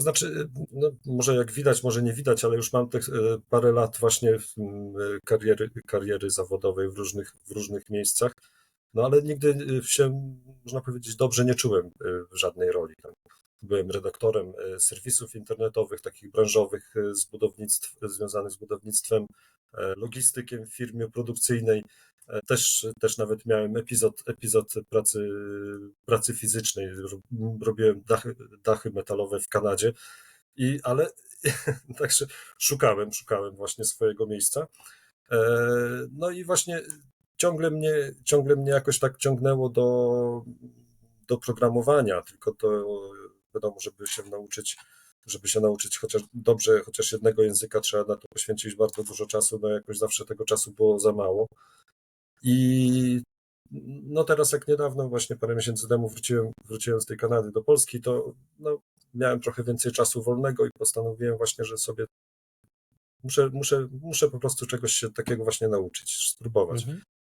To znaczy, no, może jak widać, może nie widać, ale już mam tych e, parę lat właśnie m, kariery, kariery zawodowej w różnych, w różnych miejscach, no ale nigdy e, się, można powiedzieć, dobrze nie czułem e, w żadnej roli. Byłem redaktorem e, serwisów internetowych, takich branżowych e, z budownictw, związanych z budownictwem, e, logistykiem w firmie produkcyjnej. Też, też nawet miałem epizod, epizod pracy, pracy fizycznej. Ro- Robiłem dachy, dachy metalowe w Kanadzie, i, ale także szukałem, szukałem właśnie swojego miejsca. E, No i właśnie ciągle mnie, ciągle mnie jakoś tak ciągnęło do, do programowania, tylko to wiadomo, żeby się nauczyć, żeby się nauczyć chociaż dobrze, chociaż jednego języka, trzeba na to poświęcić bardzo dużo czasu, no jakoś zawsze tego czasu było za mało. I no teraz jak niedawno, właśnie parę miesięcy temu wróciłem, wróciłem z tej Kanady do Polski, to no, miałem trochę więcej czasu wolnego i postanowiłem właśnie, że sobie muszę, muszę, muszę po prostu czegoś się takiego właśnie nauczyć, spróbować. Mhm.